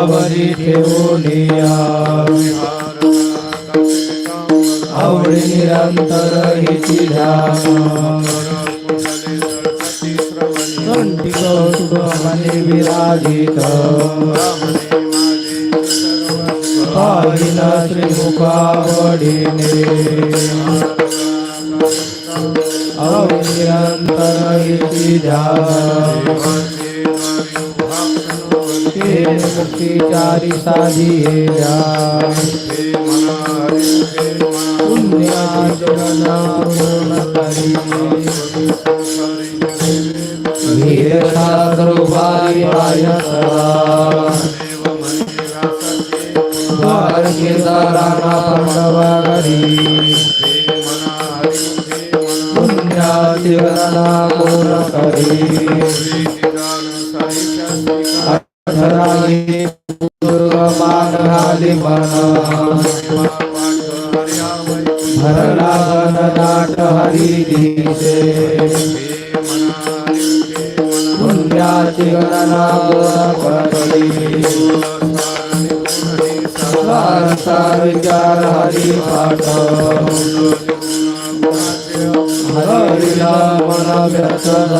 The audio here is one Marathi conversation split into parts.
करकटावरी ठेवूनिया आवडी निरंतर हिची ध्यान. कंठी कौतुकाने विराजित. त्रिमुखावडीने. श्रीमुखावडीने अविरंतर इति ध्यान. मुक्तिचारी साधिये पुण्याचरणा पूर्ण करी वीरशास्त्रोपारी द्वारकेदाराणा पांडवागरी पुण्याचरणा पूर्ण करी? अठराई दुर्गमान घाली मन भरला नाट हरी दिसे पुण्याची गणना पडली विचार हरी पाठ हरिला मन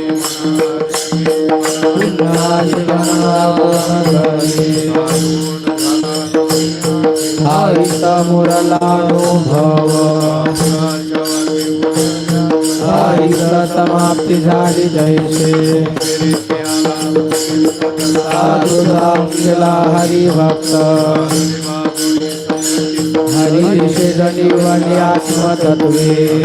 हरिता मुरलाडो भव हरिता समाप्ति समाप्ती झाली जैसे साधू राम केला हरिभक्त हरिषे जनिवनी आत्मतत्वे.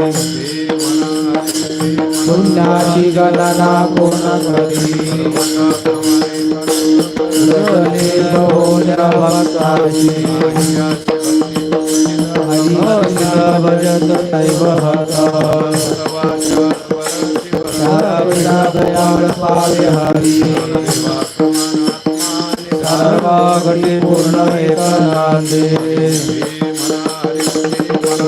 पुण्याची गणना कोण करी रतने बहुल्या भक्ताची भजत दैवहत दयाळ पावे हरी पूर्ण एकनांदे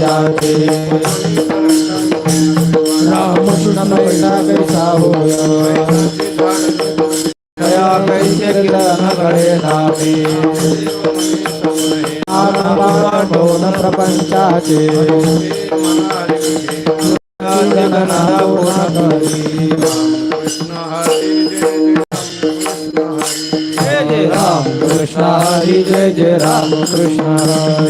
जाते रामकृष्ण कैसा कैसा होय दया कैसे किरण गळे नामे दोन प्रपंचाचे गणना पूर्ण करी जय जय राम कृष्ण हरी जय जय राम कृष्ण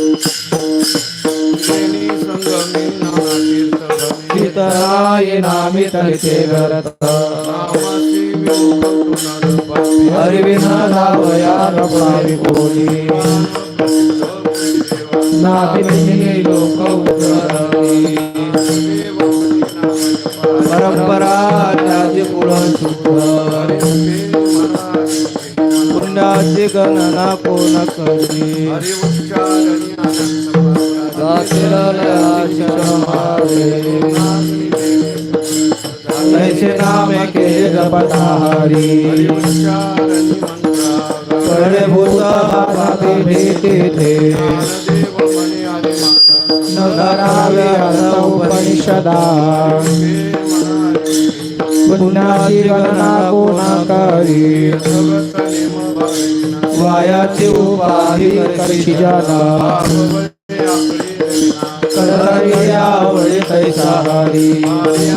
कीर्तनाय नामी तलिते गरत हरिविना धावया रपावी बोली नाभिने लोक उतरली. परंपरा त्याचे पुरण शुद्ध पुण्याची गणना कोण करली जातील ऐसे नाम के जपता हरी बड़े थे उपनिषदा पुण्याची गणना करी वायाची उपाधी कशी कैसा हरी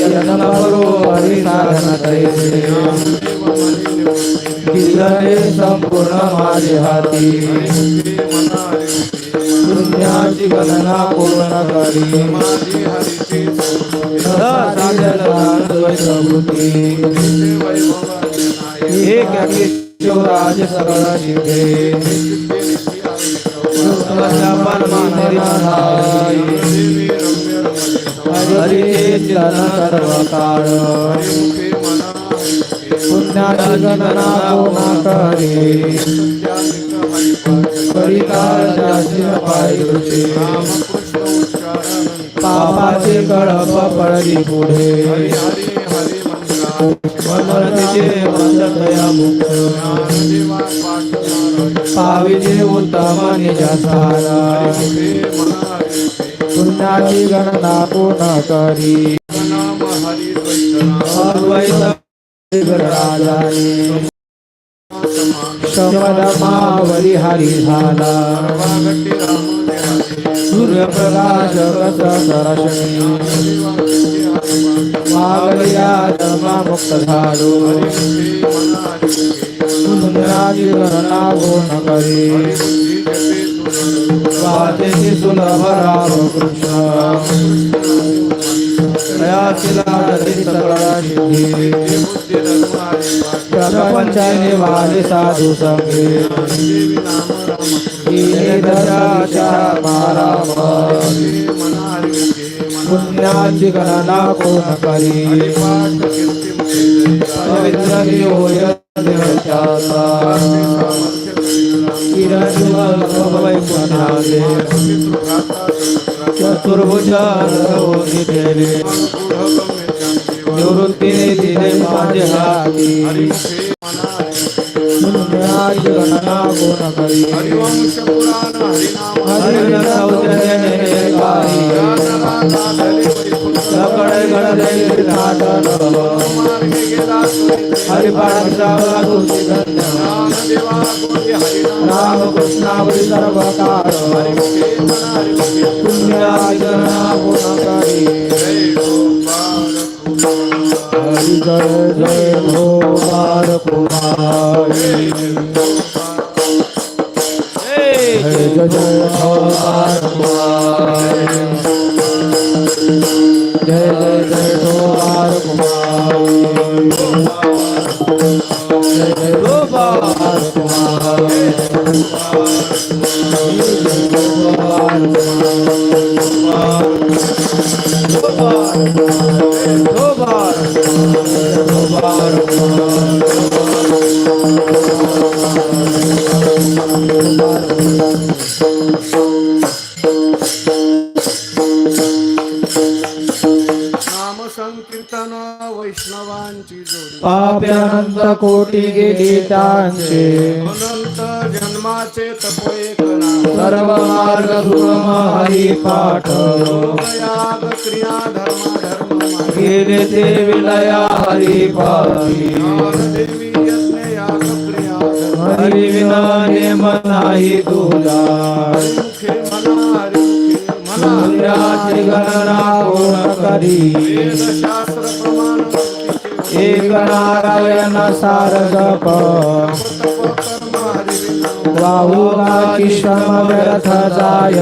यत्न करो हरी साधन तैसे दिलने संपूर्ण माझे हाती पुण्याची गणना पूर्ण करी एक शिवराज सगळ शिवे हरी चिलन सर्व काळ पुण्याची गणना कोणा करे? परिकाळाची पायरुचे पापाचे कळप पडली पुढे. मनतीचे मुक्त. उत्तम निजारा पुण्याची गणना कोण करी. अद्वैत मावरी हरी झाला. सूर्यप्रकाश कस सरशनी. मागल्या मुक्त झालो. पुण्याची गणना कोण करी. वाचेची सुलभ राम कृष्ण प्रयासिला वाले साधू संगे. पुण्याची गणना कोण करी? पवित्र होय देवत्याचा चतुर्भुजान निवृत्तीने दिले माझे हाती पुण्याची गणना कोण करी हरिण सौजन्याने गाई सकळे घडले नाटन हरिपाठाचा तुझी धन्य रामकृष्णावरी सर्व काळ पुण्याची गणना कोण करी हरि जय जय हो बार कुमारी जय जय जय हो बार कुमारी जय कोटी गेली त्यांचे. अनंत जन्माचे सर्व मार्ग सुगम हरी पाठ. क्रिया धर्म. गेले ते विलया हरी पाठी हरी विना नेम नाही पुण्याची गणना कोण करी? शास्त्र एक नारायण सार जप तप श्रम व्यर्थ जाय.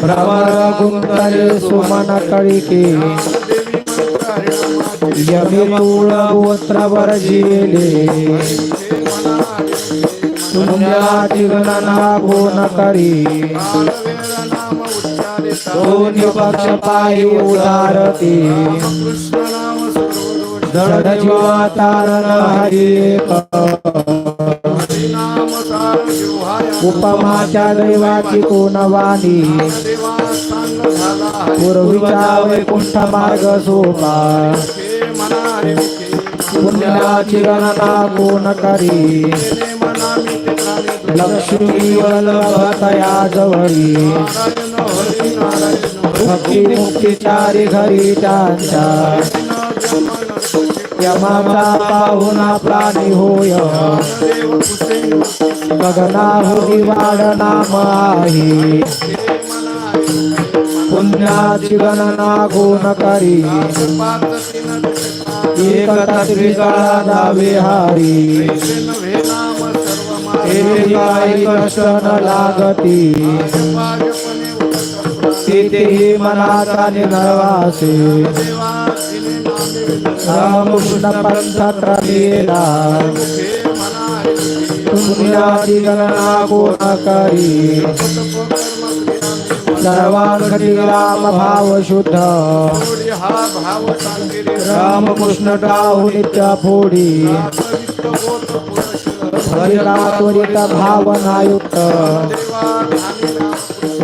प्रवर केले सुमन कळिके यमी मूळ गोत्र वर्जिले मुखे म्हणा हरिमुखे करी दोन्य पक्ष पायी उदारती कृष्ण हरी उपमाच्या दैवाची कोणवाणी पूर्वीचा वैकुंठ मार्ग सोपा पुण्याची गणना कोण करी तेने मना मी लक्ष्मी वल्लभतया जवळी नारायण हरी घरी त्यांच्या यमाचा पाहुणा प्राणी होय. गगना होती गगनाहुरी वाढ नाम आहे. पुण्याची गणना गुण करी? एकता तीन दावे हारी. लागती. भाजपने उठत तेथेही मनाचा निर्वासे. रामकृष्ण पंथ पुण्याची गणना कोण करी सर्वांगती राम भाव शुद्ध. रामकृष्ण टाहू नित्य फोडी. रामविष्ट भावनायुक्त.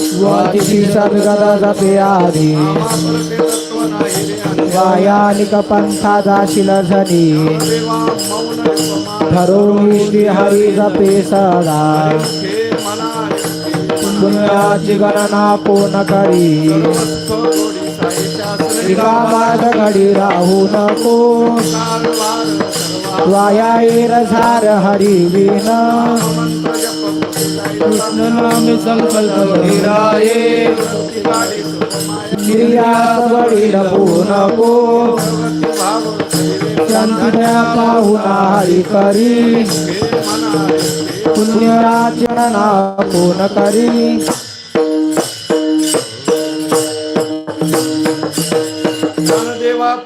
स्वादिशी सद्गद जपे आधी वायानिक पंथा जाशील झनी देवा श्री हरी जपे सदा। पुण्याची गणना पूर्ण करी सर्वस्थ घडी राहू नको वाया येर झार हरी विना कृष्ण नाम संकल्प विराये वडील नको भगवती पाहुणा हरी करी। मुखे करी।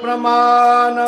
प्रमाण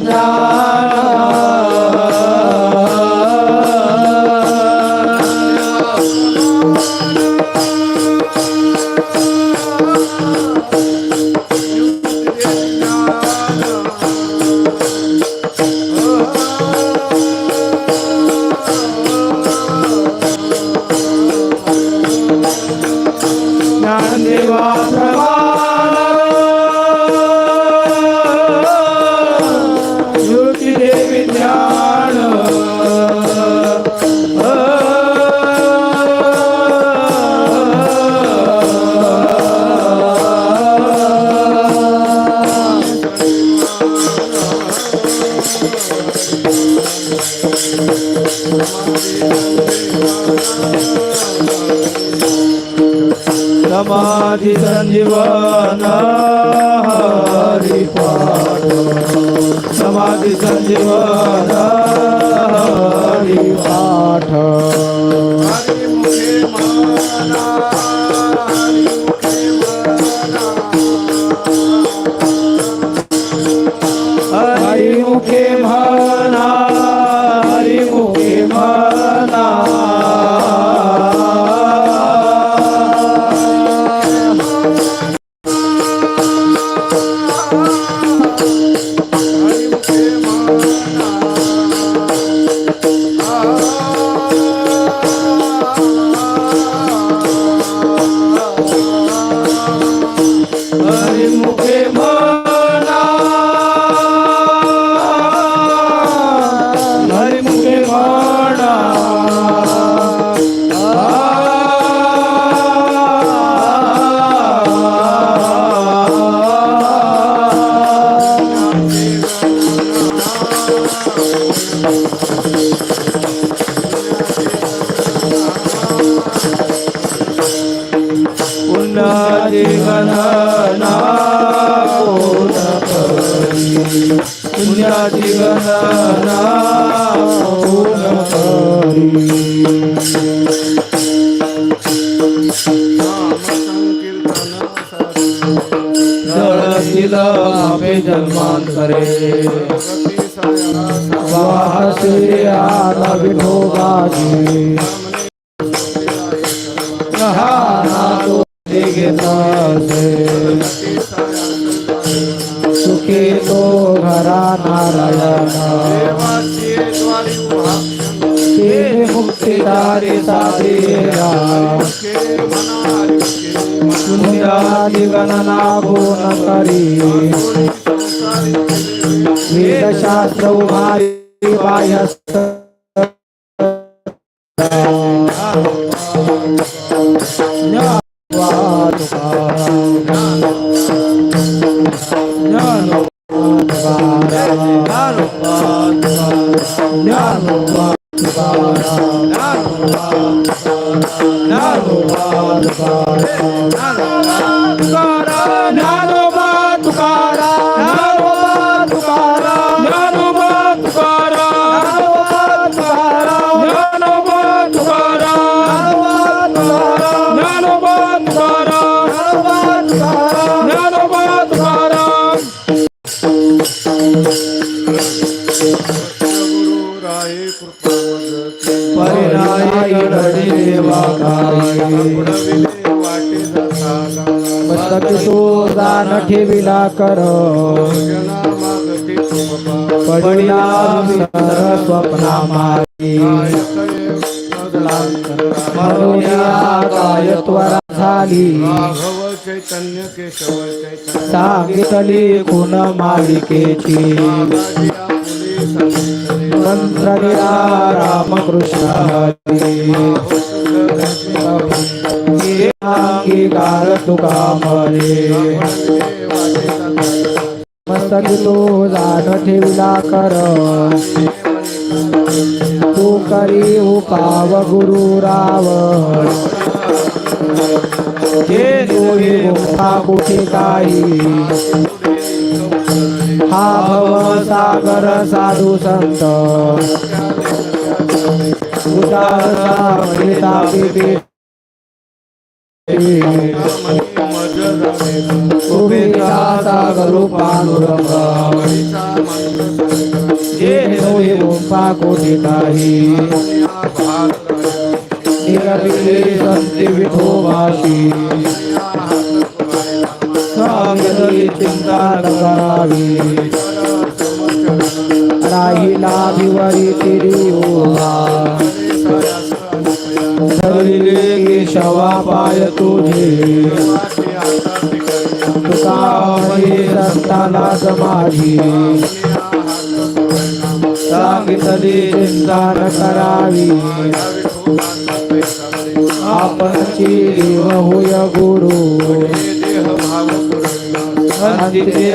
love. समाधि संजीवना हरि पाठ। समाधि संजीवना हरि पाठ। हरि मुखे माना नातो घेतसे सुखी तो घरा नारायणा ते मुक्तिदारी साधेरा पुण्याची गणना गुण करी वेदशास्त्र उभारी बाह्यस्त विला कर। पडिला स्वप्ना मारी काय त्वरा झाली। चैतन्य केशव सांगितली खुन मालिकेची। मंत्र दिला रामकृष्ण अंगीकार तुका मरे मस्तक तो जाण ठेवला कर. तू करी उपाव गुरु राव जे दोहे गुप्ता कुठे काही? हा भव सागर साधू संत. उदार पिता उभे सागर पांडुरंग जे दोहे काही विठोबाशी सांगली चिंता करावी राहिला भिवरी तिरी ओहा धरले शवा पाय तुझे. तुका म्हणे समाधी सांगितले चिंता न करावी. आपणची होय गुरु. अंतिते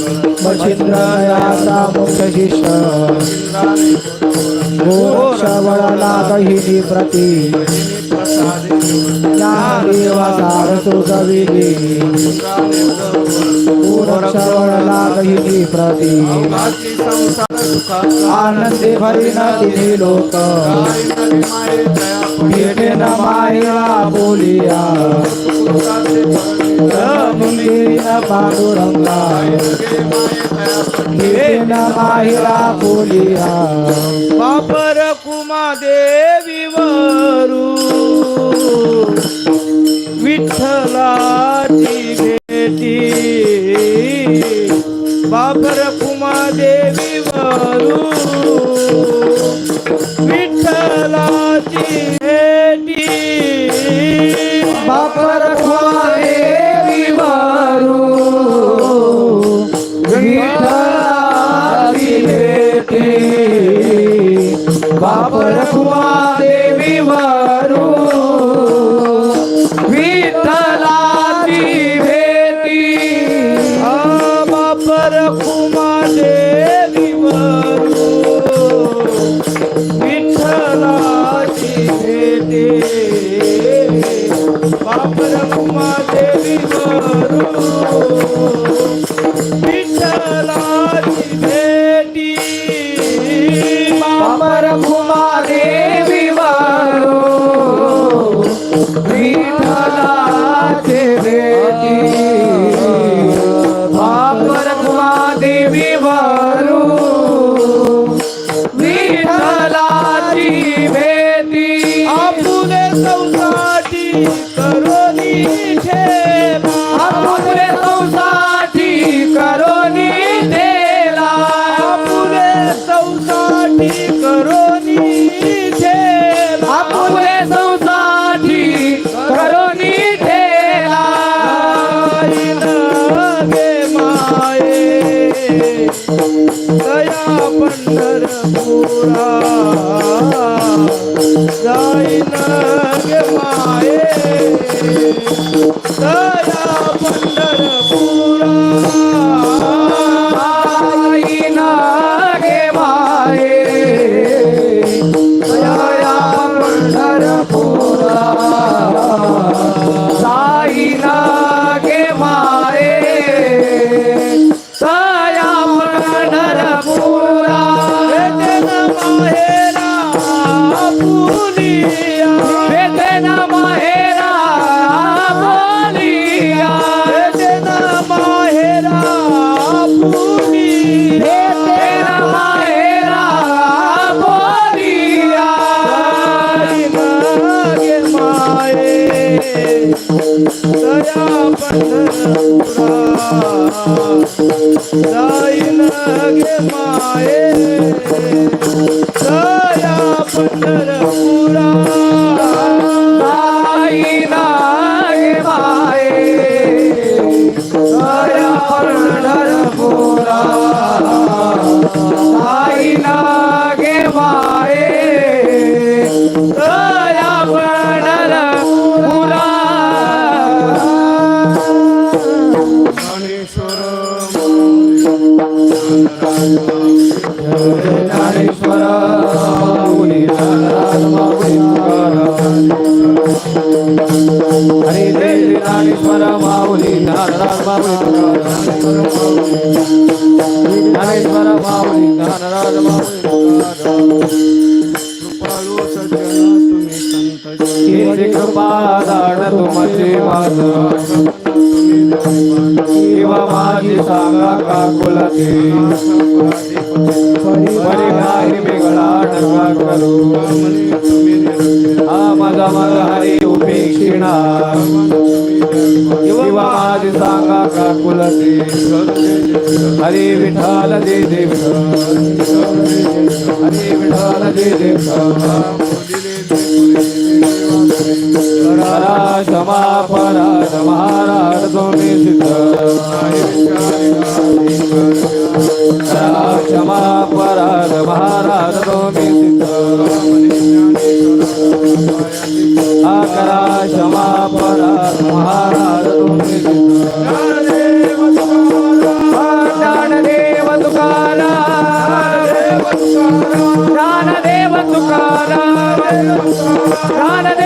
मुख्य शिष्य घोषवळला दहिनी प्रती देवा सारसु प्रती आनंदे भरी तिने लोक. भेटे न मायला बोलिया. रमिली न पांडुरंगा भेटे न माहिरा बोलिया बापर कुमा देवी वरू विठ्ठलाची भेटी. बापर कुमा देवी वरू विठ्ठलाची विठ्ठलाची भेटी आ बापर कुमा देवी विठ्ठलाची भेटे बापर कुमा देवी करो ज्ञानेश्वर माऊली ज्ञानराज जय ज्ञानेश्वर माऊली ज्ञानराज माऊली ज्ञानेश्वर माऊली ज्ञानराज माऊली कृपा दाड तुमचे माझ किंवा माझी सांगा का कुलती बरे काही वेगळा नका करू. हा माझा माझा हरी उपेक्षिणा किंवा माझी सांगा का विठाल दे विठाल दे क्षमा पराध महाराज तुम्ही सिद्ध हा क्षमा पराध महाराज ज्ञानदेव तुकाराम ज्ञानदेव तुकाराम ज्ञानदेव